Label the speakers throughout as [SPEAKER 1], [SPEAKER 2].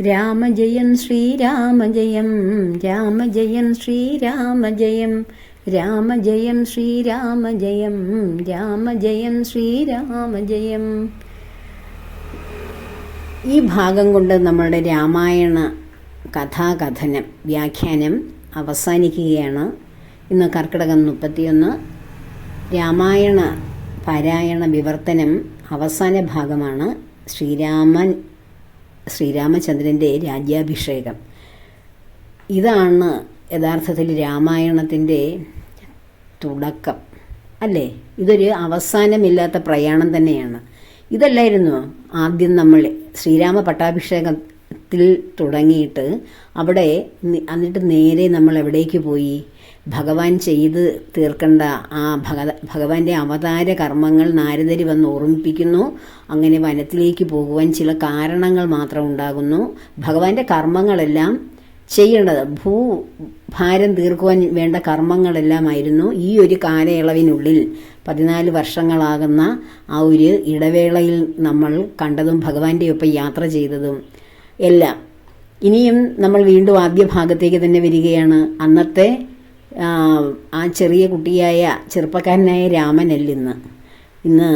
[SPEAKER 1] രാമജയം ശ്രീരാമജയം ശ്രീരാമ ശ്രീരാമജയം രാമജയം ശ്രീരാമജയം രാമജയം ശ്രീരാമജയം. ഈ ഭാഗം കൊണ്ട് നമ്മളുടെ രാമായണ കഥാകഥനം വ്യാഖ്യാനം അവസാനിക്കുകയാണ്. ഇന്ന് കർക്കിടകം മുപ്പത്തിയൊന്ന് രാമായണ പാരായണ വിവർത്തനം അവസാന ഭാഗമാണ്. ശ്രീരാമൻ ശ്രീരാമചന്ദ്രന്റെ രാജ്യാഭിഷേകം. ഇതാണ് യഥാർത്ഥത്തിൽ രാമായണത്തിന്റെ തുടക്കം അല്ലേ? ഇതൊരു അവസാനമില്ലാത്ത പ്രയാണം തന്നെയാണ്. ഇതല്ലായിരുന്നു? ആദ്യം നമ്മൾ ശ്രീരാമ പട്ടാഭിഷേകത്തിൽ തുടങ്ങിയിട്ട് അവിടെ എന്നിട്ട് നേരെ നമ്മൾ എവിടേക്ക് പോയി? ഭഗവാൻ ചെയ്ത് തീർക്കേണ്ട ആ ഭഗ ഭഗവാന്റെ അവതാര കർമ്മങ്ങൾ നാരദരി വന്ന് ഓർമ്മിപ്പിക്കുന്നു. അങ്ങനെ വനത്തിലേക്ക് പോകുവാൻ ചില കാരണങ്ങൾ മാത്രം ഉണ്ടാകുന്നു. ഭഗവാന്റെ കർമ്മങ്ങളെല്ലാം ചെയ്യേണ്ടത് ഭൂഭാരം തീർക്കുവാൻ വേണ്ട കർമ്മങ്ങളെല്ലാം ആയിരുന്നു ഈ ഒരു കാലയളവിനുള്ളിൽ. പതിനാല് വർഷങ്ങളാകുന്ന ആ ഒരു ഇടവേളയിൽ നമ്മൾ കണ്ടതും ഭഗവാന്റെ ഒപ്പം യാത്ര ചെയ്തതും. എല്ലാം. ഇനിയും നമ്മൾ വീണ്ടും ആദ്യ ഭാഗത്തേക്ക് തന്നെ വരികയാണ്. അന്നത്തെ ആ, ചെറിയ കുട്ടിയായ ചെറുപ്പക്കാരനായ രാമനല്ലിന്ന് ഇന്ന്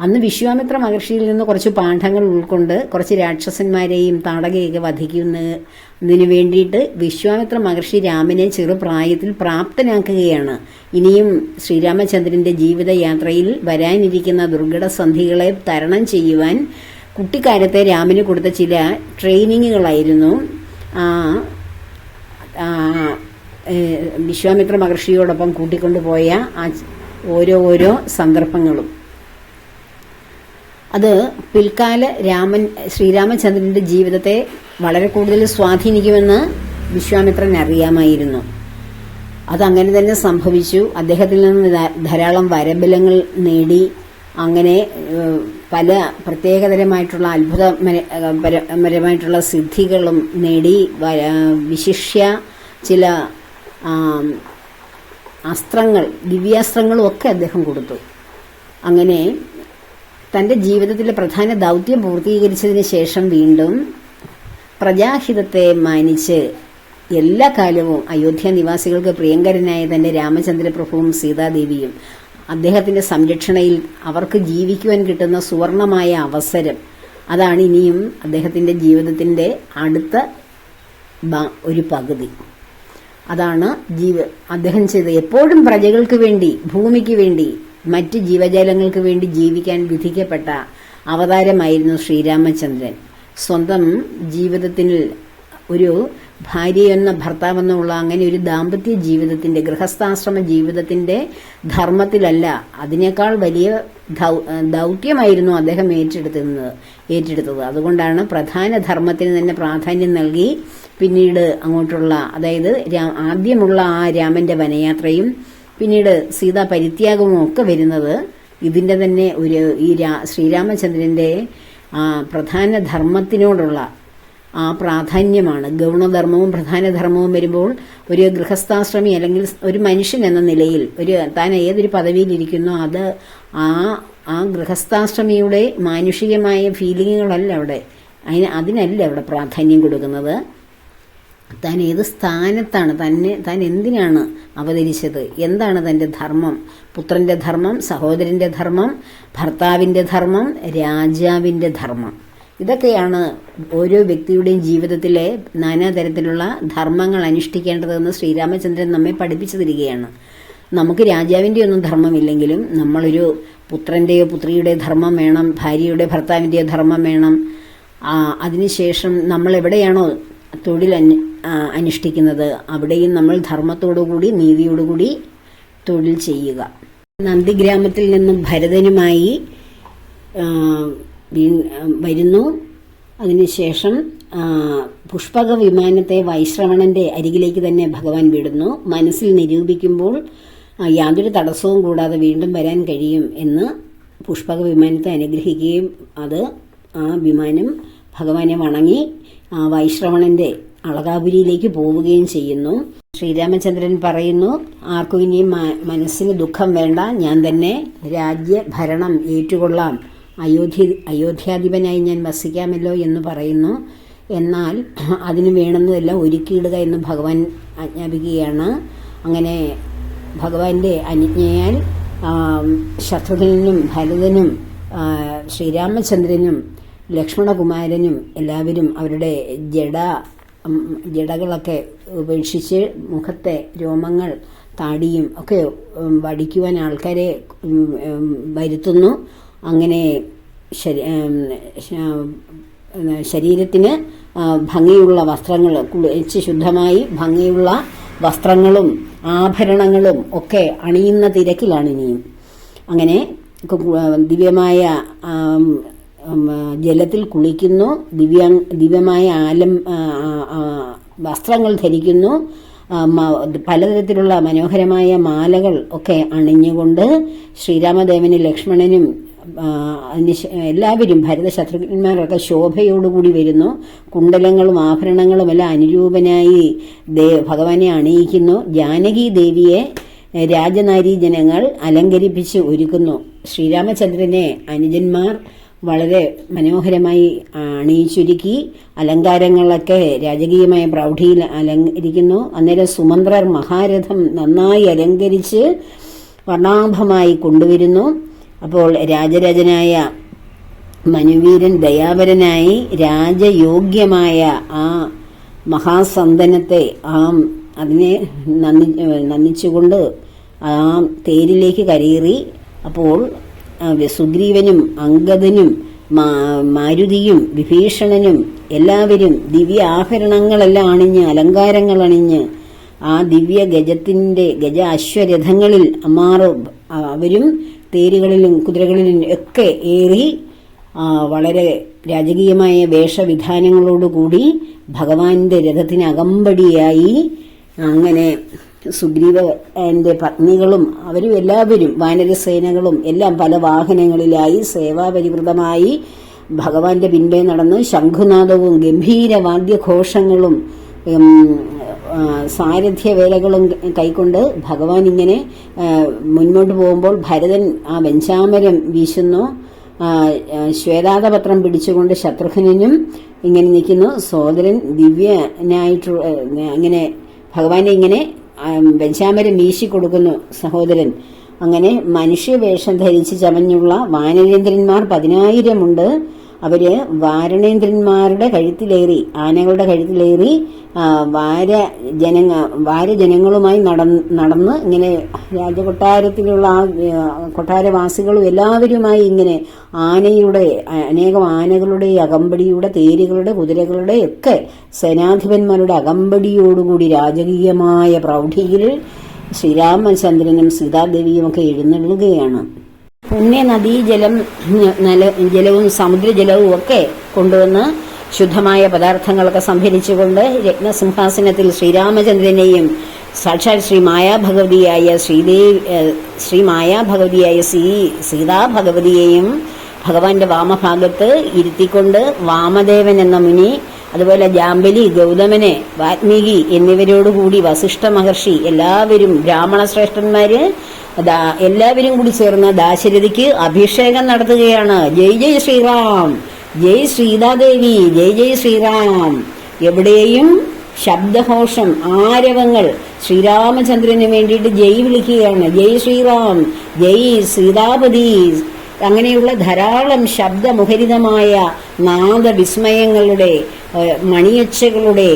[SPEAKER 1] അന്ന് വിശ്വാമിത്ര മഹർഷിയിൽ നിന്ന് കുറച്ച് പാഠങ്ങൾ ഉൾക്കൊണ്ട് കുറച്ച് രാക്ഷസന്മാരെയും താടകയൊക്കെ വധിക്കുന്നതിന് വേണ്ടിയിട്ട് വിശ്വാമിത്ര മഹർഷി രാമനെ ചെറുപ്രായത്തിൽ പ്രാപ്തനാക്കുകയാണ്. ഇനിയും ശ്രീരാമചന്ദ്രന്റെ ജീവിതയാത്രയിൽ വരാനിരിക്കുന്ന ദുർഘട സന്ധികളെ തരണം ചെയ്യുവാൻ കുട്ടിക്കാലത്തെ രാമന് കൊടുത്ത ചില ട്രെയിനിങ്ങുകളായിരുന്നു. ആ വിശ്വാമിത്ര മഹർഷിയോടൊപ്പം കൂട്ടിക്കൊണ്ടുപോയ ആ ഓരോ ഓരോ സന്ദർഭങ്ങളും. അത് പിൽക്കാല രാമൻ ശ്രീരാമചന്ദ്രന്റെ ജീവിതത്തെ വളരെ കൂടുതൽ സ്വാധീനിക്കുമെന്ന് വിശ്വാമിത്രൻ അറിയാമായിരുന്നു. അതങ്ങനെ തന്നെ സംഭവിച്ചു. അദ്ദേഹത്തിൽ നിന്ന് ധാരാളം വരബലങ്ങൾ നേടി. അങ്ങനെ പല പ്രത്യേകതരമായിട്ടുള്ള അത്ഭുതപരമായിട്ടുള്ള സിദ്ധികളും നേടി വിശിഷ്യ ചില അസ്ത്രങ്ങൾ ദിവ്യാസ്ത്രങ്ങളും ഒക്കെ അദ്ദേഹം കൊടുത്തു. അങ്ങനെ തന്റെ ജീവിതത്തിലെ പ്രധാന ദൗത്യം പൂർത്തീകരിച്ചതിന് ശേഷം വീണ്ടും പ്രജാഹിതത്തെ മാനിച്ച് എല്ലാ കാലവും അയോധ്യ നിവാസികൾക്ക് പ്രിയങ്കരനായ തന്റെ രാമചന്ദ്രപ്രഭുവും സീതാദേവിയും അദ്ദേഹത്തിന്റെ സംരക്ഷണയിൽ അവർക്ക് ജീവിക്കുവാൻ കിട്ടുന്ന സുവർണമായ അവസരം. അതാണ് ഇനിയും അദ്ദേഹത്തിന്റെ ജീവിതത്തിന്റെ അടുത്ത ഒരു പകുതി. അതാണ് ജീവ അദ്ദേഹം ചെയ്ത് എപ്പോഴും പ്രജകൾക്ക് വേണ്ടി ഭൂമിക്ക് വേണ്ടി മറ്റ് ജീവജാലങ്ങൾക്ക് വേണ്ടി ജീവിക്കാൻ വിധിക്കപ്പെട്ട അവതാരമായിരുന്നു ശ്രീരാമചന്ദ്രൻ. സ്വന്തം ജീവിതത്തിൽ ഒരു ഭാര്യയെന്ന ഭർത്താവെന്നുള്ള അങ്ങനെ ഒരു ദാമ്പത്യ ജീവിതത്തിന്റെ ഗൃഹസ്ഥാശ്രമ ജീവിതത്തിന്റെ ധർമ്മത്തിലല്ല. അതിനേക്കാൾ വലിയ ദൗത്യമായിരുന്നു അദ്ദേഹം ഏറ്റെടുത്തിരുന്നത് ഏറ്റെടുത്തത്. അതുകൊണ്ടാണ് പ്രധാന ധർമ്മത്തിന് തന്നെ പ്രാധാന്യം നൽകി പിന്നീട് അങ്ങോട്ടുള്ള അതായത് ആദ്യമുള്ള ആ രാമന്റെ വനയാത്രയും പിന്നീട് സീതാ പരിത്യാഗവും ഒക്കെ വരുന്നത് ഇതിന്റെ തന്നെ ഒരു ഈ ശ്രീരാമചന്ദ്രന്റെ പ്രധാന ധർമ്മത്തിനോടുള്ള ആ പ്രാധാന്യമാണ്. ഗൗണധർമ്മവും പ്രധാന ധർമ്മവും വരുമ്പോൾ ഒരു ഗൃഹസ്ഥാശ്രമി അല്ലെങ്കിൽ ഒരു മനുഷ്യൻ എന്ന നിലയിൽ ഒരു താൻ ഏതൊരു പദവിയിലിരിക്കുന്നോ അത് ആ ആ ഗൃഹസ്ഥാശ്രമിയുടെ മാനുഷികമായ ഫീലിങ്ങുകളല്ല അവിടെ. അതിന് അതിനല്ല അവിടെ പ്രാധാന്യം കൊടുക്കുന്നത്. താൻ ഏത് സ്ഥാനത്താണ് തന്നെ താൻ എന്തിനാണ് അവതരിച്ചത്? എന്താണ് തന്റെ ധർമ്മം? പുത്രന്റെ ധർമ്മം സഹോദരന്റെ ധർമ്മം ഭർത്താവിന്റെ ധർമ്മം രാജാവിന്റെ ധർമ്മം. ഇതൊക്കെയാണ് ഓരോ വ്യക്തിയുടെയും ജീവിതത്തിലെ നാനാതരത്തിലുള്ള ധർമ്മങ്ങൾ അനുഷ്ഠിക്കേണ്ടതെന്ന് ശ്രീരാമചന്ദ്രൻ നമ്മെ പഠിപ്പിച്ചു തരികയാണ് നമുക്ക് രാജാവിന്റെ ഒന്നും ധർമ്മമില്ലെങ്കിലും നമ്മളൊരു പുത്രന്റെയോ പുത്രിയുടെയോ ധർമ്മം വേണം ഭാര്യയുടെ ഭർത്താവിന്റെയോ ധർമ്മം വേണം. അതിനുശേഷം നമ്മൾ എവിടെയാണോ തൊഴിൽ അനുഷ്ഠിക്കുന്നത് അവിടെയും നമ്മൾ ധർമ്മത്തോടുകൂടി നീതിയോടുകൂടി തൊഴിൽ ചെയ്യുക. നന്ദിഗ്രാമത്തിൽ നിന്നും ഭരതനുമായി വരുന്നു. അതിനുശേഷം പുഷ്പക വിമാനത്തെ വൈശ്രവണന്റെ അരികിലേക്ക് തന്നെ ഭഗവാൻ വിടുന്നു. മനസ്സിൽ നിരൂപിക്കുമ്പോൾ യാതൊരു തടസ്സവും കൂടാതെ വീണ്ടും വരാൻ കഴിയും എന്ന് പുഷ്പക വിമാനത്തെ അനുഗ്രഹിക്കുകയും അത് ആ വിമാനം ഭഗവാനെ വണങ്ങി ആ വൈശ്രവണന്റെ അളകാപുരിയിലേക്ക് പോവുകയും ചെയ്യുന്നു. ശ്രീരാമചന്ദ്രൻ പറയുന്നു ആർക്കും ഇനിയും മനസ്സിന് ദുഃഖം വേണ്ട. ഞാൻ തന്നെ രാജ്യഭരണം ഏറ്റുകൊള്ളാം. അയോധ്യ അയോധ്യാധിപനായി ഞാൻ വസിക്കാമല്ലോ എന്ന് പറയുന്നു. എന്നാൽ അതിന് വേണമെന്നതെല്ലാം ഒരുക്കിയിടുക എന്ന് ഭഗവാൻ ആജ്ഞാപിക്കുകയാണ്. അങ്ങനെ ഭഗവാന്റെ അനുജ്ഞയാൽ ശത്രുഘ്നും ഭരതനും ശ്രീരാമചന്ദ്രനും ലക്ഷ്മണകുമാരനും എല്ലാവരും അവരുടെ ജഡ ജടകളൊക്കെ ഉപേക്ഷിച്ച് മുഖത്തെ രോമങ്ങൾ താടിയും ഒക്കെ വടിക്കുവാൻ ആൾക്കാരെ വരുത്തുന്നു. അങ്ങനെ ശരീരത്തിന് ഭംഗിയുള്ള വസ്ത്രങ്ങൾ കുളിച്ച് ശുദ്ധമായി ഭംഗിയുള്ള വസ്ത്രങ്ങളും ആഭരണങ്ങളും ഒക്കെ അണിയുന്ന തിരക്കിലാണ് ഇനിയും. അങ്ങനെ ദിവ്യമായ ജലത്തിൽ കുളിക്കുന്നു ദിവ്യ ദിവ്യമായ ആലം വസ്ത്രങ്ങൾ ധരിക്കുന്നു പലതരത്തിലുള്ള മനോഹരമായ മാലകൾ ഒക്കെ അണിഞ്ഞുകൊണ്ട് ശ്രീരാമദേവനും ലക്ഷ്മണനും എല്ലാവരും ഭരത ശത്രുഘ്നന്മാരൊക്കെ ശോഭയോടുകൂടി വരുന്നു. കുണ്ടലങ്ങളും ആഭരണങ്ങളും എല്ലാം അനുരൂപനായി ദേ ഭഗവാനെ അണിയിക്കുന്നു. ജാനകി ദേവിയെ രാജനാരി ജനങ്ങൾ അലങ്കരിപ്പിച്ച് ഒരുക്കുന്നു. ശ്രീരാമചന്ദ്രനെ അനുജന്മാർ വളരെ മനോഹരമായി അണിയിച്ചൊരുക്കി. അലങ്കാരങ്ങളൊക്കെ രാജകീയമായ പ്രൗഢിയിൽ അലങ്കരിക്കുന്നു. അന്നേരം സുമന്ത്രർ മഹാരഥം നന്നായി അലങ്കരിച്ച് വർണാഭമായി കൊണ്ടുവരുന്നു. അപ്പോൾ രാജരാജനായ മനുവീരൻ ദയാപരനായി രാജയോഗ്യമായ ആ മഹാസന്ദനത്തെ ആ അതിനെ നന്ദി നന്ദിച്ചുകൊണ്ട് ആ തേരിലേക്ക് കരയേറി. അപ്പോൾ സുഗ്രീവനും അങ്കദനും മാരുതിയും വിഭീഷണനും എല്ലാവരും ദിവ്യ ആഭരണങ്ങളെല്ലാം അണിഞ്ഞ് അലങ്കാരങ്ങൾ അണിഞ്ഞ് ആ ദിവ്യ ഗജത്തിന്റെ ഗജ അശ്വരഥങ്ങളിൽ അമ്മാറ് അവരും തേരുകളിലും കുതിരകളിലും ഒക്കെ ഏറി വളരെ രാജകീയമായ വേഷവിധാനങ്ങളോടുകൂടി ഭഗവാന്റെ രഥത്തിന് അകമ്പടിയായി. അങ്ങനെ സുഗ്രീവന്റെ പത്നികളും അവരും എല്ലാവരും വാനരസേനകളും എല്ലാം പല വാഹനങ്ങളിലായി സേവാപരിവൃതമായി ഭഗവാന്റെ പിൻപേ നടന്ന് ശംഖുനാദവും ഗംഭീര വാദ്യഘോഷങ്ങളും ഉം, വേലകളും കൈക്കൊണ്ട് ഭഗവാൻ ഇങ്ങനെ മുന്നോട്ട് പോകുമ്പോൾ ഭരതൻ ആ വെഞ്ചാമരം വീശുന്നു. ശ്വേതാതപത്രം പിടിച്ചുകൊണ്ട് ശത്രുഘ്നും ഇങ്ങനെ നിൽക്കുന്നു. സോദരൻ ദിവ്യനായിട്ട് അങ്ങനെ ഭഗവാനെ ഇങ്ങനെ വെഞ്ചാമരം വീശി കൊടുക്കുന്നു സഹോദരൻ. അങ്ങനെ മനുഷ്യവേഷം ധരിച്ച് ചമഞ്ഞുള്ള വാനരേന്ദ്രന്മാർ പതിനായിരമുണ്ട്. അവർ വാരണേന്ദ്രന്മാരുടെ കഴുത്തിലേറി ആനകളുടെ കഴുത്തിലേറി വാര ജനങ്ങ വാരജനങ്ങളുമായി നടന്ന് നടന്ന് ഇങ്ങനെ രാജകൊട്ടാരത്തിലുള്ള ആ, കൊട്ടാരവാസികളും എല്ലാവരുമായി ഇങ്ങനെ ആനയുടെ അനേകം ആനകളുടെ അകമ്പടിയുടെ തേരുകളുടെ കുതിരകളുടെ ഒക്കെ സേനാധിപന്മാരുടെ അകമ്പടിയോടുകൂടി രാജകീയമായ പ്രൗഢിയിൽ ശ്രീരാമചന്ദ്രനും സീതാദേവിയും ഒക്കെ എഴുന്നള്ളുകയാണ്. പുണ്യ നദീജലം നല ജലവും സമുദ്രജലവും ഒക്കെ കൊണ്ടുവന്ന് ശുദ്ധമായ പദാർത്ഥങ്ങളൊക്കെ സംഭരിച്ചുകൊണ്ട് രത്നസിംഹാസനത്തിൽ ശ്രീരാമചന്ദ്രനെയും സാക്ഷാൽ ശ്രീ മായാഭഗവതിയായ ശ്രീദേവി ശ്രീ മായാഭഗവതിയായ ശ്രീ സീതാഭഗവതിയെയും ഭഗവാന്റെ വാമഭാഗത്ത് ഇരുത്തിക്കൊണ്ട് വാമദേവൻ എന്ന മുനി അതുപോലെ ജാമ്പലി ഗൗതമനെ വാത്മീകി എന്നിവരോടുകൂടി വസിഷ്ഠ മഹർഷി എല്ലാവരും ബ്രാഹ്മണ ശ്രേഷ്ഠന്മാര് എല്ലാവരും കൂടി ചേർന്ന് ദാശരഥിക്ക് അഭിഷേകം നടത്തുകയാണ്. ജയ് ജയ് ശ്രീറാം ജയ് സീതാദേവി ജയ് ജയ് ശ്രീറാം. എവിടെയും ശബ്ദഘോഷം ആരവങ്ങൾ ശ്രീരാമചന്ദ്രന് വേണ്ടിയിട്ട് ജയ് വിളിക്കുകയാണ്. ജയ് ശ്രീറാം ജയ് സീതാപതി അങ്ങനെയുള്ള ധാരാളം ശബ്ദമുഖരിതമായ നാദവിസ്മയങ്ങളുടെ മണിയച്ചകളുടെ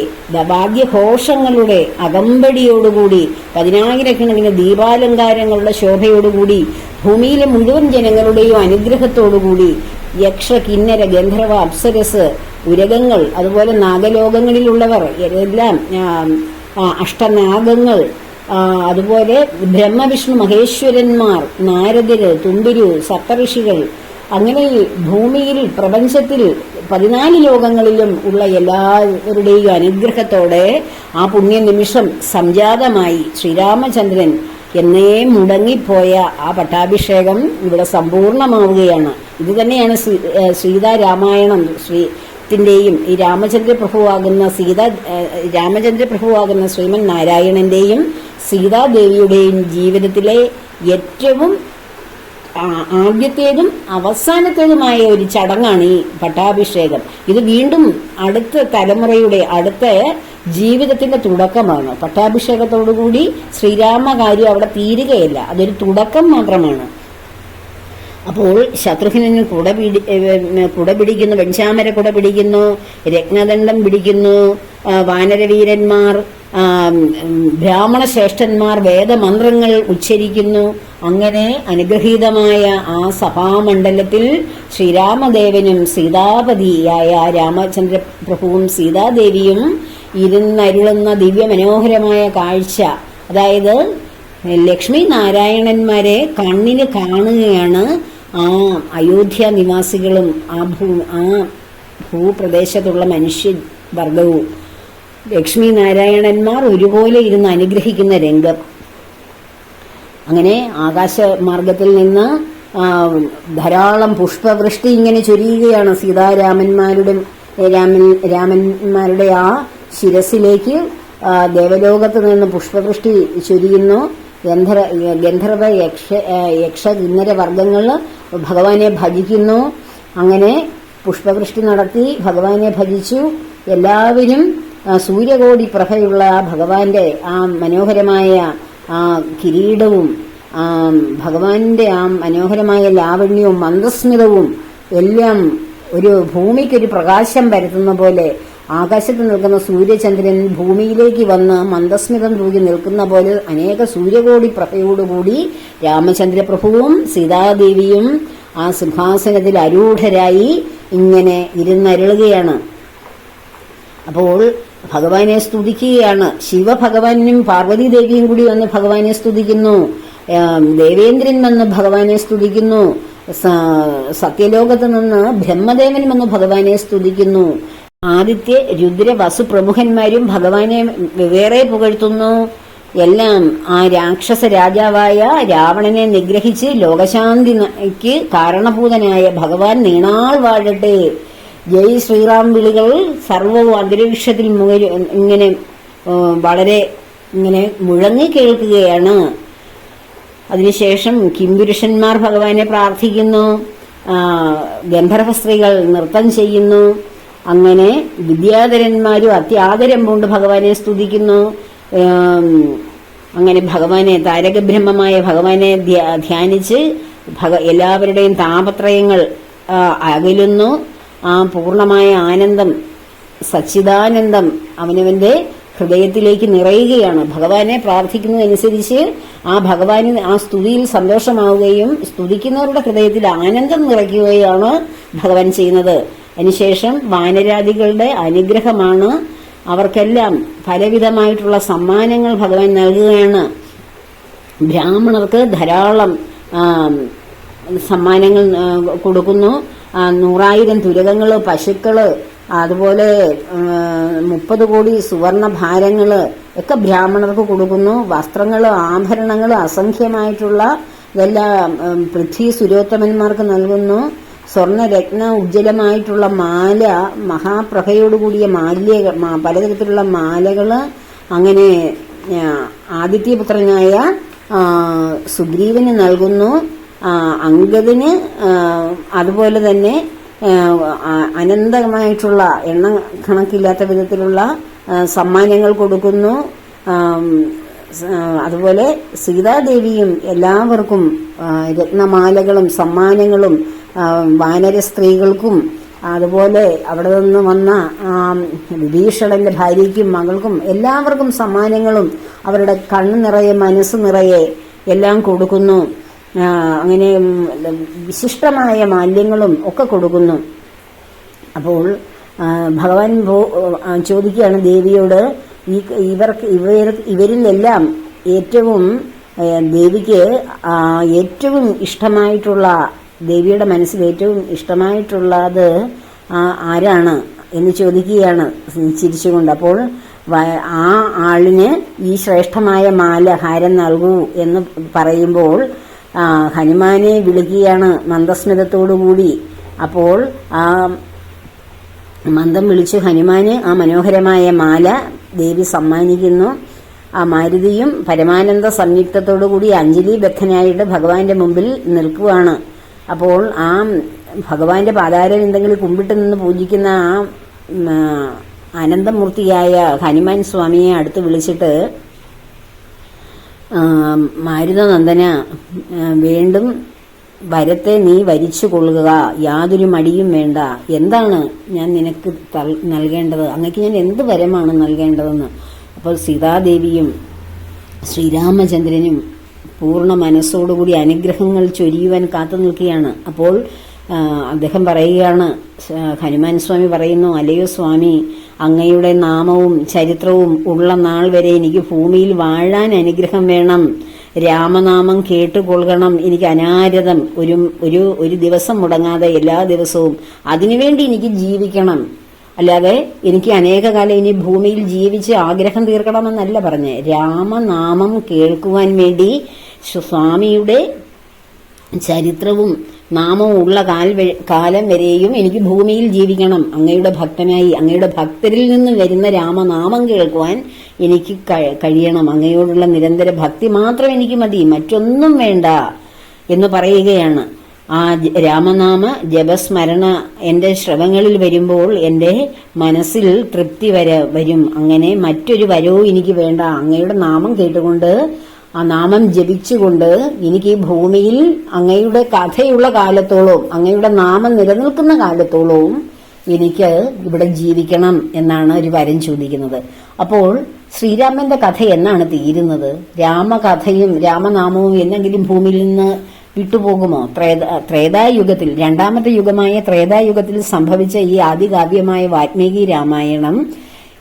[SPEAKER 1] ഭാഗ്യഘോഷങ്ങളുടെ അകമ്പടിയോടുകൂടി പതിനായിരക്കണക്കിന് ദീപാലങ്കാരങ്ങളുടെ ശോഭയോടുകൂടി ഭൂമിയിലെ മുഴുവൻ ജനങ്ങളുടെയും അനുഗ്രഹത്തോടുകൂടി യക്ഷ കിന്നര ഗന്ധർവ അപ്സരസ് ഉരകങ്ങൾ അതുപോലെ നാഗലോകങ്ങളിലുള്ളവർ എല്ലാം അഷ്ടനാഗങ്ങൾ അതുപോലെ ബ്രഹ്മവിഷ്ണു മഹേശ്വരന്മാർ നാരദര് തുമ്പിരു സപ്തഋഷികൾ അങ്ങനെ ഭൂമിയിൽ പ്രപഞ്ചത്തിൽ പതിനാല് ലോകങ്ങളിലും ഉള്ള എല്ലാവരുടെയും അനുഗ്രഹത്തോടെ ആ പുണ്യനിമിഷം സംജാതമായി ശ്രീരാമചന്ദ്രൻ എന്നേ മുടങ്ങിപ്പോയ ആ പട്ടാഭിഷേകം ഇവിടെ സമ്പൂർണമാവുകയാണ്. ഇത് തന്നെയാണ് സീതാരാമായണം ശ്രീ ത്തിന്റെയും ഈ രാമചന്ദ്ര പ്രഭുവാകുന്ന സീത രാമചന്ദ്ര പ്രഭുവാകുന്ന ശ്രീമൻ നാരായണന്റെയും സീതാദേവിയുടെയും ജീവിതത്തിലെ ഏറ്റവും ആദ്യത്തേതും അവസാനത്തേതുമായ ഒരു ചടങ്ങാണ് ഈ പട്ടാഭിഷേകം. ഇത് വീണ്ടും അടുത്ത തലമുറയുടെ അടുത്ത ജീവിതത്തിന്റെ തുടക്കമാണ്. പട്ടാഭിഷേകത്തോടുകൂടി ശ്രീരാമകാര്യം അവിടെ തീരുകയില്ല. അതൊരു തുടക്കം മാത്രമാണ്. അപ്പോൾ ശത്രുഘ്നന് കുട പിടി കുട പിടിക്കുന്നു വെഞ്ചാമര കുട പിടിക്കുന്നു രത്നദണ്ഡം പിടിക്കുന്നു വാനരവീരന്മാർ ബ്രാഹ്മണ ശ്രേഷ്ഠന്മാർ വേദമന്ത്രങ്ങൾ ഉച്ചരിക്കുന്നു. അങ്ങനെ അനുഗ്രഹീതമായ ആ സഭാമണ്ഡലത്തിൽ ശ്രീരാമദേവനും സീതാപതിയായ രാമചന്ദ്ര പ്രഭുവും സീതാദേവിയും ഇരുന്നരുളുന്ന ദിവ്യമനോഹരമായ കാഴ്ച. അതായത് ലക്ഷ്മി നാരായണന്മാരെ കണ്ണിന് കാണുകയാണ് ആ അയോധ്യ നിവാസികളും ആ ഭൂ ആ ഭൂപ്രദേശത്തുള്ള മനുഷ്യവർഗവും ലക്ഷ്മി നാരായണന്മാർ ഒരുപോലെ ഇരുന്ന് അനുഗ്രഹിക്കുന്ന രംഗം. അങ്ങനെ ആകാശമാർഗത്തിൽ നിന്ന് ധാരാളം പുഷ്പവൃഷ്ടി ഇങ്ങനെ ചൊരിയുകയാണ് സീതാരാമന്മാരുടെ രാമൻ രാമന്മാരുടെ ആ ശിരസിലേക്ക് ദേവലോകത്ത് നിന്ന് പുഷ്പവൃഷ്ടി ചൊരിയുന്നു. ഗന്ധര ഗന്ധർവ യക്ഷ യക്ഷ കിന്നര വർഗങ്ങൾ ഭഗവാനെ ഭജിക്കുന്നു. അങ്ങനെ പുഷ്പവൃഷ്ടി നടത്തി ഭഗവാനെ ഭജിച്ചു. എല്ലാവരും സൂര്യകോടി പ്രഭയുള്ള ആ ഭഗവാന്റെ ആ മനോഹരമായ ആ കിരീടവും ഭഗവാന്റെ ആ മനോഹരമായ ലാവണ്യവും മന്ദസ്മിതവും എല്ലാം ഒരു ഭൂമിക്കൊരു പ്രകാശം പരത്തുന്ന പോലെ ആകാശത്ത് നിൽക്കുന്ന സൂര്യചന്ദ്രൻ ഭൂമിയിലേക്ക് വന്ന് മന്ദസ്മിതം തൂകി നിൽക്കുന്ന പോലെ അനേക സൂര്യകോടി പ്രഭയോടുകൂടി രാമചന്ദ്രപ്രഭുവും സീതാദേവിയും ആ സിംഹാസനത്തിൽ അരൂഢരായി ഇങ്ങനെ ഇരുന്നരുളുകയാണ്. അപ്പോൾ ഭഗവാനെ സ്തുതിക്കുകയാണ്. ശിവഭഗവാനും പാർവതി ദേവിയും കൂടി വന്ന് ഭഗവാനെ സ്തുതിക്കുന്നു. ദേവേന്ദ്രൻ വന്ന് ഭഗവാനെ സ്തുതിക്കുന്നു. സത്യലോകത്ത് നിന്ന് ബ്രഹ്മദേവൻ വന്ന് ഭഗവാനെ സ്തുതിക്കുന്നു. ആദിത്യ രുദ്ര വസു പ്രമുഖന്മാരും ഭഗവാനെ വേറെ പുകഴ്ത്തുന്നു. എല്ലാം ആ രാക്ഷസ രാജാവായ രാവണനെ നിഗ്രഹിച്ച് ലോകശാന്തിക്ക് കാരണഭൂതനായ ഭഗവാൻ നീണാൾ വാഴട്ടെ. ജയ് ശ്രീറാം വിളികൾ സർവവും അന്തരീക്ഷത്തിൽ ഇങ്ങനെ വളരെ ഇങ്ങനെ മുഴങ്ങി കേൾക്കുകയാണ്. അതിനുശേഷം കിംപുരുഷന്മാർ ഭഗവാനെ പ്രാർത്ഥിക്കുന്നു. ഗന്ധർവ സ്ത്രീകൾ നൃത്തം ചെയ്യുന്നു. അങ്ങനെ വിദ്യാധരന്മാരും അത്യാദരം കൊണ്ട് ഭഗവാനെ സ്തുതിക്കുന്നു. അങ്ങനെ ഭഗവാനെ താരകബ്രഹ്മമായ ഭഗവാനെ ധ്യാ- ധ്യാനിച്ച് എല്ലാവരുടെയും താപത്രയങ്ങൾ അകലുന്നു. ആ പൂർണമായ ആനന്ദം സച്ചിദാനന്ദം അവനവന്റെ ഹൃദയത്തിലേക്ക് നിറയുകയാണ്. ഭഗവാനെ പ്രാർത്ഥിക്കുന്നതനുസരിച്ച് ആ ഭഗവാന് ആ സ്തുതിയിൽ സന്തോഷമാവുകയും സ്തുതിക്കുന്നവരുടെ ഹൃദയത്തിൽ ആനന്ദം നിറയ്ക്കുകയാണ് ഭഗവാൻ ചെയ്യുന്നത്. അതിനുശേഷം വാനരാദികളുടെ അനുഗ്രഹമാണ് അവർക്കെല്ലാം പലവിധമായിട്ടുള്ള സമ്മാനങ്ങൾ ഭഗവാൻ നൽകുകയാണ്. ബ്രാഹ്മണർക്ക് ധാരാളം സമ്മാനങ്ങൾ കൊടുക്കുന്നു. നൂറായിരം തുരകങ്ങൾ പശുക്കൾ അതുപോലെ മുപ്പത് കോടി സുവർണ ഭാരങ്ങൾ ഒക്കെ ബ്രാഹ്മണർക്ക് കൊടുക്കുന്നു. വസ്ത്രങ്ങൾ ആഭരണങ്ങൾ അസംഖ്യമായിട്ടുള്ള ഇതെല്ലാം പൃഥ്വി സുരോത്തമന്മാർക്ക് നൽകുന്നു. സ്വർണരത്ന ഉജ്ജ്വലമായിട്ടുള്ള മാല മഹാപ്രഭയോടുകൂടിയ മാല്യ പലതരത്തിലുള്ള മാലകൾ അങ്ങനെ ആദിത്യപുത്രനായ സുഗ്രീവന് നൽകുന്നു. അങ്കദിന് അതുപോലെ തന്നെ അനന്തമായിട്ടുള്ള എണ്ണ കണക്കില്ലാത്ത വിധത്തിലുള്ള സമ്മാനങ്ങൾ കൊടുക്കുന്നു. അതുപോലെ സീതാദേവിയും എല്ലാവർക്കും രത്നമാലകളും സമ്മാനങ്ങളും വാനര സ്ത്രീകൾക്കും അതുപോലെ അവിടെ നിന്ന് വന്ന വിഭീഷണന്റെ ഭാര്യയ്ക്കും മകൾക്കും എല്ലാവർക്കും സമ്മാനങ്ങളും അവരുടെ കണ്ണു നിറയെ മനസ്സ് നിറയെ എല്ലാം കൊടുക്കുന്നു. അങ്ങനെ വിശിഷ്ടമായ മാല്യങ്ങളും ഒക്കെ കൊടുക്കുന്നു. അപ്പോൾ ഭഗവാൻ ചോദിക്കുകയാണ് ദേവിയോട് ഈ ഇവർക്ക് ഇവർ ഇവരിലെല്ലാം ഏറ്റവും ദേവിക്ക് ഏറ്റവും ഇഷ്ടമായിട്ടുള്ള ദേവിയുടെ മനസ്സിൽ ഏറ്റവും ഇഷ്ടമായിട്ടുള്ളത് ആരാണ് എന്ന് ചോദിക്കുകയാണ് ചിരിച്ചുകൊണ്ട്. അപ്പോൾ ആ ആളിന് ഈ ശ്രേഷ്ഠമായ മാല ഹാരം നൽകൂ എന്ന് പറയുമ്പോൾ ഹനുമാനെ വിളിക്കുകയാണ് മന്ദസ്മിതത്തോടുകൂടി. അപ്പോൾ ആ മന്ദം വിളിച്ചു ഹനുമാന് ആ മനോഹരമായ മാല ദേവി സമ്മാനിക്കുന്നു. ആ മാരുതിയും പരമാനന്ദ സംയുക്തത്തോടു കൂടി അഞ്ജലി ബദ്ധനായിട്ട് ഭഗവാന്റെ മുമ്പിൽ നിൽക്കുവാണ്. അപ്പോൾ ആ ഭഗവാന്റെ പാതാരവിന്ദങ്ങളിൽ കുമ്പിട്ട് നിന്ന് പൂജിക്കുന്ന ആ അനന്തമൂർത്തിയായ ഹനുമാൻ സ്വാമിയെ അടുത്ത് വിളിച്ചിട്ട് മാരുതനന്ദന നന്ദന വീണ്ടും വരത്തെ നീ വരിച്ചു കൊള്ളുക. യാതൊരു മടിയും വേണ്ട. എന്താണ് ഞാൻ നിനക്ക് നൽകേണ്ടത്? അങ്ങക്ക് ഞാൻ എന്ത് വരമാണ് നൽകേണ്ടതെന്ന്? അപ്പോൾ സീതാദേവിയും ശ്രീരാമചന്ദ്രനും പൂർണ മനസ്സോടുകൂടി അനുഗ്രഹങ്ങൾ ചൊരിയുവാൻ കാത്തു നിൽക്കുകയാണ്. അപ്പോൾ അദ്ദേഹം പറയുകയാണ് ഹനുമാൻ സ്വാമി പറയുന്നു അലയോ സ്വാമി അങ്ങയുടെ നാമവും ചരിത്രവും ഉള്ള നാൾ വരെ എനിക്ക് ഭൂമിയിൽ വാഴാൻ അനുഗ്രഹം വേണം. രാമനാമം കേട്ടുകൊള്ളണം. എനിക്ക് അനാരതം ഒരു ഒരു ഒരു ദിവസം മുടങ്ങാതെ എല്ലാ ദിവസവും അതിനുവേണ്ടി എനിക്ക് ജീവിക്കണം. അല്ലാതെ എനിക്ക് അനേക കാലം ഇനി ഭൂമിയിൽ ജീവിച്ച് ആഗ്രഹം തീർക്കണമെന്നല്ല പറഞ്ഞ്. രാമനാമം കേൾക്കുവാൻ വേണ്ടി സ്വാമിയുടെ ചരിത്രവും കാൽ കാലം വരെയും എനിക്ക് ഭൂമിയിൽ ജീവിക്കണം. അങ്ങയുടെ ഭക്തനായി അങ്ങയുടെ ഭക്തരിൽ നിന്ന് വരുന്ന രാമനാമം കേൾക്കുവാൻ എനിക്ക് കഴിയണം. അങ്ങയോടുള്ള നിരന്തര ഭക്തി മാത്രം എനിക്ക് മതി. മറ്റൊന്നും വേണ്ട എന്ന് പറയുകയാണ്. ആ രാമനാമ ജപസ്മരണ എന്റെ ശ്രവങ്ങളിൽ വരുമ്പോൾ എന്റെ മനസ്സിൽ തൃപ്തി വര വരും. അങ്ങനെ മറ്റൊരു വരവും എനിക്ക് വേണ്ട. അങ്ങയുടെ നാമം കേട്ടുകൊണ്ട് ആ നാമം ജപിച്ചുകൊണ്ട് എനിക്ക് ഈ ഭൂമിയിൽ അങ്ങയുടെ കഥയുള്ള കാലത്തോളവും അങ്ങയുടെ നാമം നിലനിൽക്കുന്ന കാലത്തോളവും എനിക്ക് ഇവിടെ ജീവിക്കണം എന്നാണ് ഒരു വരം ചോദിക്കുന്നത്. അപ്പോൾ ശ്രീരാമന്റെ കഥ എന്നാണ് തീരുന്നത്? രാമകഥയും രാമനാമവും എന്നെങ്കിലും ഭൂമിയിൽ നിന്ന് വിട്ടുപോകുമോ? ത്രേത ത്രേതായുഗത്തിൽ രണ്ടാമത്തെ യുഗമായ ത്രേതായുഗത്തിൽ സംഭവിച്ച ഈ ആദികാവ്യമായ വാത്മീകി രാമായണം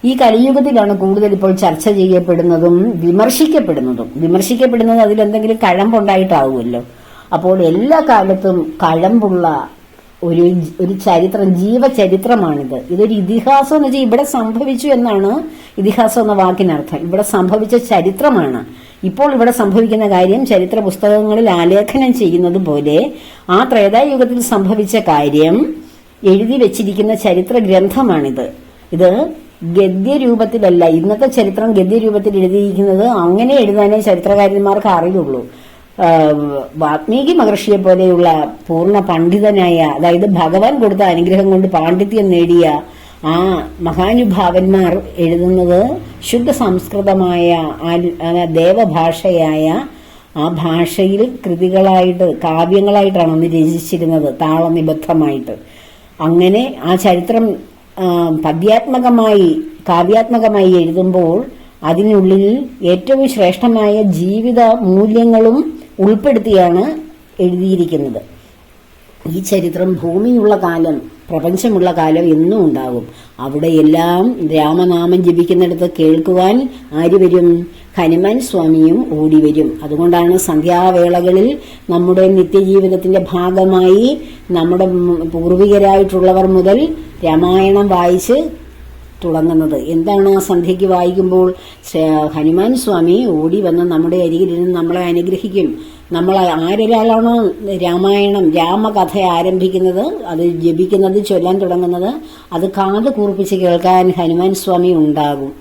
[SPEAKER 1] ഈ കലിയുഗത്തിലാണ് കൂടുതൽ ഇപ്പോൾ ചർച്ച ചെയ്യപ്പെടുന്നതും വിമർശിക്കപ്പെടുന്നതും. വിമർശിക്കപ്പെടുന്നത് അതിലെന്തെങ്കിലും കഴമ്പുണ്ടായിട്ടാവുമല്ലോ. അപ്പോൾ എല്ലാ കാലത്തും കഴമ്പുള്ള ഒരു ഒരു ചരിത്രം ജീവചരിത്രമാണിത്. ഇതൊരു ഇതിഹാസം എന്ന് വെച്ചാൽ ഇവിടെ സംഭവിച്ചു എന്നാണ് ഇതിഹാസം എന്ന വാക്കിനർത്ഥം. ഇവിടെ സംഭവിച്ച ചരിത്രമാണ്. ഇപ്പോൾ ഇവിടെ സംഭവിക്കുന്ന കാര്യം ചരിത്ര പുസ്തകങ്ങളിൽ ആലേഖനം ചെയ്യുന്നത് പോലെ ആ ത്രേതായുഗത്തിൽ സംഭവിച്ച കാര്യം എഴുതി വെച്ചിരിക്കുന്ന ചരിത്ര ഗ്രന്ഥമാണിത് ഇത് ഗദ്യരൂപത്തിലല്ല. ഇന്നത്തെ ചരിത്രം ഗദ്യരൂപത്തിൽ എഴുതിയിരിക്കുന്നത് അങ്ങനെ എഴുതാനേ ചരിത്രകാരന്മാർക്ക് അറിയുള്ളൂ. വാത്മീകി മഹർഷിയെ പോലെയുള്ള പൂർണ പണ്ഡിതനായ അതായത് ഭഗവാൻ കൊടുത്ത അനുഗ്രഹം കൊണ്ട് പാണ്ഡിത്യം നേടിയ ആ മഹാനുഭാവന്മാർ എഴുതുന്നത് ശുദ്ധ സംസ്കൃതമായ ദേവഭാഷയായ ആ ഭാഷയിൽ കൃതികളായിട്ട് കാവ്യങ്ങളായിട്ടാണ് അന്ന് രചിച്ചിരുന്നത് താളനിബദ്ധമായിട്ട്. അങ്ങനെ ആ ചരിത്രം പദ്യാത്മകമായി കാവ്യാത്മകമായി എഴുതുമ്പോൾ അതിനുള്ളിൽ ഏറ്റവും ശ്രേഷ്ഠമായ ജീവിത മൂല്യങ്ങളും ഉൾപ്പെടുത്തിയാണ് എഴുതിയിരിക്കുന്നത്. ഈ ചരിത്രം ഭൂമിയുള്ള കാലം പ്രപഞ്ചമുള്ള കാലം എന്നും ഉണ്ടാകും. അവിടെയെല്ലാം രാമനാമം ജപിക്കുന്നിടത്ത് കേൾക്കുവാൻ ആര് വരും? ഹനുമാൻ സ്വാമിയും ഓടിവരും അതുകൊണ്ടാണ് സന്ധ്യാവേളകളിൽ നമ്മുടെ നിത്യജീവിതത്തിന്റെ ഭാഗമായി നമ്മുടെ പൂർവികരായിട്ടുള്ളവർ മുതൽ രാമായണം വായിച്ച് തുടങ്ങുന്നത് എന്താണ് ആ സന്ധ്യയ്ക്ക് വായിക്കുമ്പോൾ ഹനുമാൻ സ്വാമി ഓടി വന്ന് നമ്മുടെ അരികിലിരുന്ന് നമ്മളെ അനുഗ്രഹിക്കും. നമ്മൾ ആരൊരാളാണോ രാമായണം രാമകഥ ആരംഭിക്കുന്നത് അത് ജപിക്കുന്നത് ചൊല്ലാൻ തുടങ്ങുന്നത് അത് കാത് കൂർപ്പിച്ച് കേൾക്കാൻ ഹനുമാൻ സ്വാമി ഉണ്ടാകും.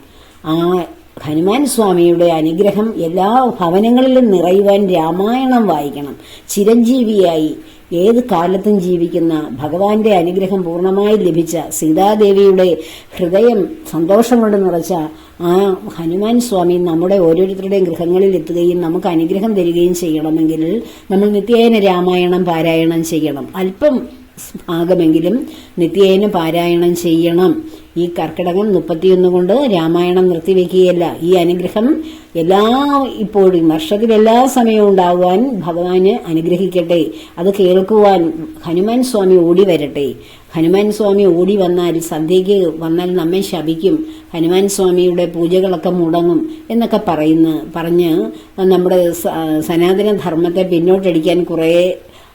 [SPEAKER 1] ആ ഹനുമാൻ സ്വാമിയുടെ അനുഗ്രഹം എല്ലാ ഭവനങ്ങളിലും നിറയുവാൻ രാമായണം വായിക്കണം. ചിരഞ്ജീവിയായി ഏത് കാലത്തും ജീവിക്കുന്ന ഭഗവാന്റെ അനുഗ്രഹം പൂർണമായി ലഭിച്ച സീതാദേവിയുടെ ഹൃദയം സന്തോഷം കൊണ്ട് നിറച്ച ആ ഹനുമാൻ സ്വാമി നമ്മുടെ ഓരോരുത്തരുടെയും ഗൃഹങ്ങളിൽ എത്തുകയും നമുക്ക് അനുഗ്രഹം തരികയും ചെയ്യണമെങ്കിൽ നമ്മൾ നിത്യേന രാമായണം പാരായണം ചെയ്യണം. അല്പം ഭാഗമെങ്കിലും നിത്യേന പാരായണം ചെയ്യണം. ഈ കർക്കിടകം മുപ്പത്തിയൊന്ന് കൊണ്ട് രാമായണം നിർത്തിവെക്കുകയല്ല. ഈ അനുഗ്രഹം എല്ലാ ഇപ്പോഴും വർഷത്തിൽ എല്ലാ സമയവും ഉണ്ടാകുവാൻ ഭഗവാന് അനുഗ്രഹിക്കട്ടെ. അത് കേൾക്കുവാൻ ഹനുമാൻ സ്വാമി ഓടി വരട്ടെ. ഹനുമാൻ സ്വാമി ഓടി വന്നാൽ സന്ധ്യയ്ക്ക് വന്നാൽ നമ്മെ ശപിക്കും. ഹനുമാൻ സ്വാമിയുടെ പൂജകളൊക്കെ മുടങ്ങും എന്നൊക്കെ പറയുന്ന പറഞ്ഞ് നമ്മുടെ സനാതന ധർമ്മത്തെ പിന്നോട്ടടിക്കാൻ കുറേ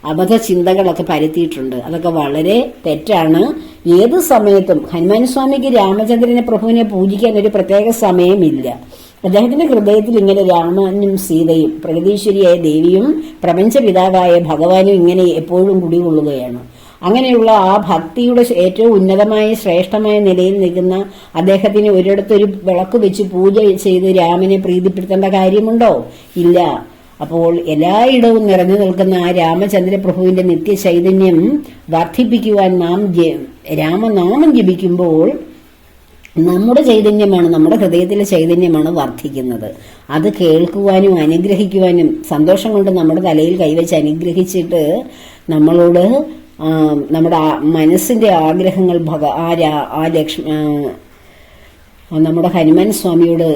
[SPEAKER 1] അബദ്ധ ചിന്തകളൊക്കെ പരത്തിയിട്ടുണ്ട്. അതൊക്കെ വളരെ തെറ്റാണ്. ഏത് സമയത്തും ഹനുമാൻ സ്വാമിക്ക് രാമചന്ദ്രനെ പ്രഭുവിനെ പൂജിക്കാൻ ഒരു പ്രത്യേക സമയമില്ല. അദ്ദേഹത്തിന്റെ ഹൃദയത്തിൽ ഇങ്ങനെ രാമനും സീതയും പ്രഗതീശ്വരിയായ ദേവിയും പ്രപഞ്ചപിതാവായ ഭഗവാനും ഇങ്ങനെ എപ്പോഴും കുടികൊള്ളുകയാണ്. അങ്ങനെയുള്ള ആ ഭക്തിയുടെ ഏറ്റവും ഉന്നതമായ ശ്രേഷ്ഠമായ നിലയിൽ നിൽക്കുന്ന അദ്ദേഹത്തിന് ഒരിടത്തൊരു വിളക്ക് വെച്ച് പൂജ ചെയ്ത് രാമനെ പ്രീതിപ്പെടുത്തേണ്ട കാര്യമുണ്ടോ? ഇല്ല. അപ്പോൾ എല്ലായിടവും നിറഞ്ഞു നിൽക്കുന്ന ആ രാമചന്ദ്രപ്രഭുവിന്റെ നിത്യ ചൈതന്യം വർദ്ധിപ്പിക്കുവാൻ നാം രാമനാമം ജപിക്കുമ്പോൾ നമ്മുടെ ചൈതന്യമാണ് നമ്മുടെ ഹൃദയത്തിലെ ചൈതന്യമാണ് വർദ്ധിക്കുന്നത്. അത് കേൾക്കുവാനും അനുഗ്രഹിക്കുവാനും സന്തോഷം കൊണ്ട് നമ്മുടെ തലയിൽ കൈവച്ച് അനുഗ്രഹിച്ചിട്ട് നമ്മളോട് നമ്മുടെ മനസ്സിന്റെ ആഗ്രഹങ്ങൾ ആ ലക്ഷ്മ നമ്മുടെ ഹനുമാൻ സ്വാമിയോട്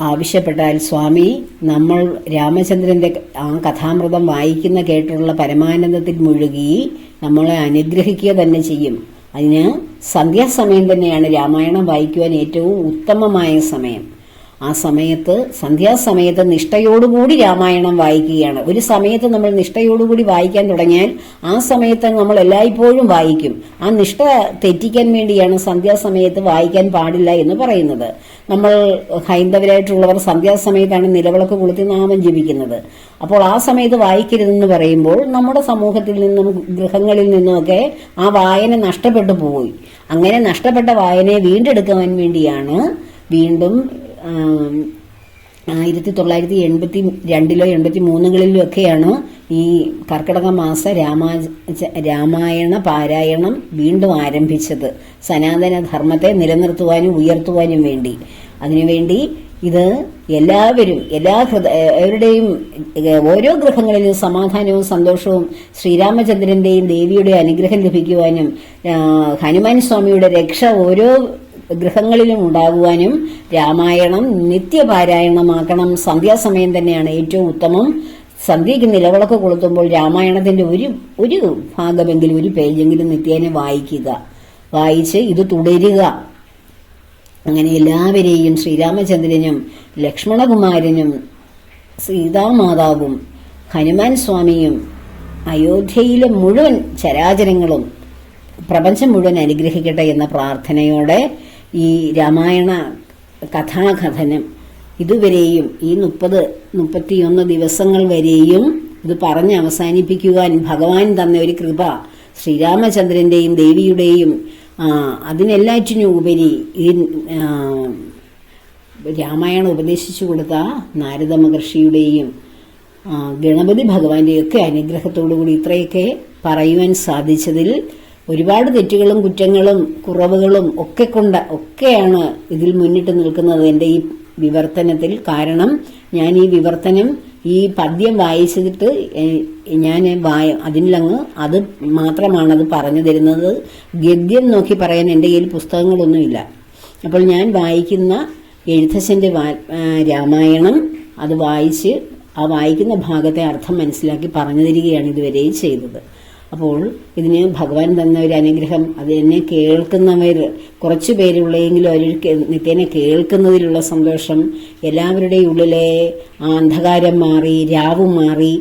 [SPEAKER 1] ആവശ്യപ്പെട്ടാൽ സ്വാമി നമ്മൾ രാമചന്ദ്രന്റെ ആ കഥാമൃതം വായിക്കുന്ന കേട്ടുള്ള പരമാനന്ദത്തിൽ മുഴുകി നമ്മളെ അനുഗ്രഹിക്കുക തന്നെ ചെയ്യും. അതിന് സന്ധ്യാസമയം തന്നെയാണ് രാമായണം വായിക്കുവാൻ ഏറ്റവും ഉത്തമമായ സമയം. ആ സമയത്ത് സന്ധ്യാസമയത്ത് നിഷ്ഠയോടുകൂടി രാമായണം വായിക്കുകയാണ്. ഒരു സമയത്ത് നമ്മൾ നിഷ്ഠയോടുകൂടി വായിക്കാൻ തുടങ്ങിയാൽ ആ സമയത്ത് നമ്മൾ എല്ലായ്പ്പോഴും വായിക്കും. ആ നിഷ്ഠ തെറ്റിക്കാൻ വേണ്ടിയാണ് സന്ധ്യാസമയത്ത് വായിക്കാൻ പാടില്ല എന്ന് പറയുന്നത്. നമ്മൾ ഹൈന്ദവരായിട്ടുള്ളവർ സന്ധ്യാസമയത്താണ് നിലവിളക്ക് കൊളുത്തി നാമം ജപിക്കുന്നത്. അപ്പോൾ ആ സമയത്ത് വായിക്കരുതെന്ന് പറയുമ്പോൾ നമ്മുടെ സമൂഹത്തിൽ നിന്നും ഗൃഹങ്ങളിൽ നിന്നുമൊക്കെ ആ വായന നഷ്ടപ്പെട്ടു പോയി. അങ്ങനെ നഷ്ടപ്പെട്ട വായനയെ വീണ്ടെടുക്കാൻ വേണ്ടിയാണ് വീണ്ടും ആയിരത്തി തൊള്ളായിരത്തി എൺപത്തി രണ്ടിലോ എൺപത്തി മൂന്നുകളിലോ ഒക്കെയാണ് ഈ കർക്കിടക മാസ രാമാ രാമായണ പാരായണം വീണ്ടും ആരംഭിച്ചത്. സനാതന ധർമ്മത്തെ നിലനിർത്തുവാനും ഉയർത്തുവാനും വേണ്ടി. അതിനുവേണ്ടി ഇത് എല്ലാവരും എല്ലാ ഹൃദയവരുടെയും ഓരോ ഗൃഹങ്ങളിലും സമാധാനവും സന്തോഷവും ശ്രീരാമചന്ദ്രന്റെയും ദേവിയുടെ അനുഗ്രഹം ലഭിക്കുവാനും ഹനുമാൻ സ്വാമിയുടെ രക്ഷ ഓരോ ഗൃഹങ്ങളിലും ഉണ്ടാകുവാനും രാമായണം നിത്യപാരായണമാക്കണം. സന്ധ്യാസമയം തന്നെയാണ് ഏറ്റവും ഉത്തമം. സന്ധ്യയ്ക്ക് നിലവിളക്ക് കൊളുത്തുമ്പോൾ രാമായണത്തിന്റെ ഒരു ഒരു ഭാഗമെങ്കിലും ഒരു പേജെങ്കിലും നിത്യേന വായിക്കുക. വായിച്ച് ഇത് തുടരുക. അങ്ങനെ എല്ലാവരെയും ശ്രീരാമചന്ദ്രനും ലക്ഷ്മണകുമാരനും സീതാമാതാവും ഹനുമാൻ സ്വാമിയും അയോധ്യയിലെ മുഴുവൻ ചരാചരങ്ങളും പ്രപഞ്ചം മുഴുവൻ അനുഗ്രഹിക്കട്ടെ എന്ന പ്രാർത്ഥനയോടെ ഈ രാമായണ കഥാകഥനം ഇതുവരെയും ഈ മുപ്പത് മുപ്പത്തിയൊന്ന് ദിവസങ്ങൾ വരെയും ഇത് പറഞ്ഞ് അവസാനിപ്പിക്കുവാൻ ഭഗവാൻ തന്ന ഒരു കൃപ ശ്രീരാമചന്ദ്രന്റെയും ദേവിയുടെയും അതിനെല്ലാറ്റിനും ഉപരി ഈ രാമായണം ഉപദേശിച്ചു കൊടുത്ത നാരദ മഹർഷിയുടെയും ഗണപതി ഭഗവാന്റെയും ഒക്കെ അനുഗ്രഹത്തോടുകൂടി ഇത്രയൊക്കെ പറയുവാൻ സാധിച്ചതിൽ ഒരുപാട് തെറ്റുകളും കുറ്റങ്ങളും കുറവുകളും ഒക്കെ കൊണ്ട് ഒക്കെയാണ് ഇതിൽ മുന്നിട്ട് നിൽക്കുന്നത്. എന്റെ ഈ വിവർത്തനത്തിൽ കാരണം ഞാൻ ഈ വിവർത്തനം ഈ പദ്യം വായിച്ചിട്ട് ഞാൻ വായ അതിലങ്ങ് അത് മാത്രമാണ് അത് പറഞ്ഞു തരുന്നത്. ഗദ്യം നോക്കി പറയാൻ എന്റെ കയ്യിൽ പുസ്തകങ്ങളൊന്നുമില്ല. അപ്പോൾ ഞാൻ വായിക്കുന്ന എഴുത്തച്ഛന്റെ രാമായണം അത് വായിച്ച് ആ വായിക്കുന്ന ഭാഗത്തെ അർത്ഥം മനസ്സിലാക്കി പറഞ്ഞു തരികയാണ് ഇതുവരെയും ചെയ്തത്. അപ്പോൾ ഇതിന് ഭഗവാൻ തന്ന ഒരു അനുഗ്രഹം അത് എന്നെ കേൾക്കുന്നവർ കുറച്ച് പേരുള്ളെങ്കിലും അവർ നിത്യേനെ കേൾക്കുന്നതിലുള്ള സന്തോഷം എല്ലാവരുടെയും ഉള്ളിലെ അന്ധകാരം മാറി രാവു മാറി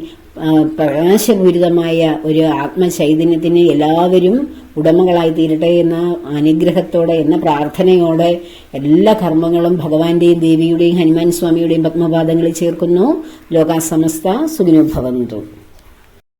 [SPEAKER 1] പ്രകാശപൂരിതമായ ഒരു ആത്മചൈതന്യത്തിന് എല്ലാവരും ഉടമകളായി തീരട്ടെ എന്ന അനുഗ്രഹത്തോടെ എന്ന പ്രാർത്ഥനയോടെ എല്ലാ കർമ്മങ്ങളും ഭഗവാന്റെയും ദേവിയുടെയും ഹനുമാൻ സ്വാമിയുടെയും പത്മപാദങ്ങളിൽ ചേർക്കുന്നു. ലോകാസമസ്ത സുഖിനോ ഭവന്തു.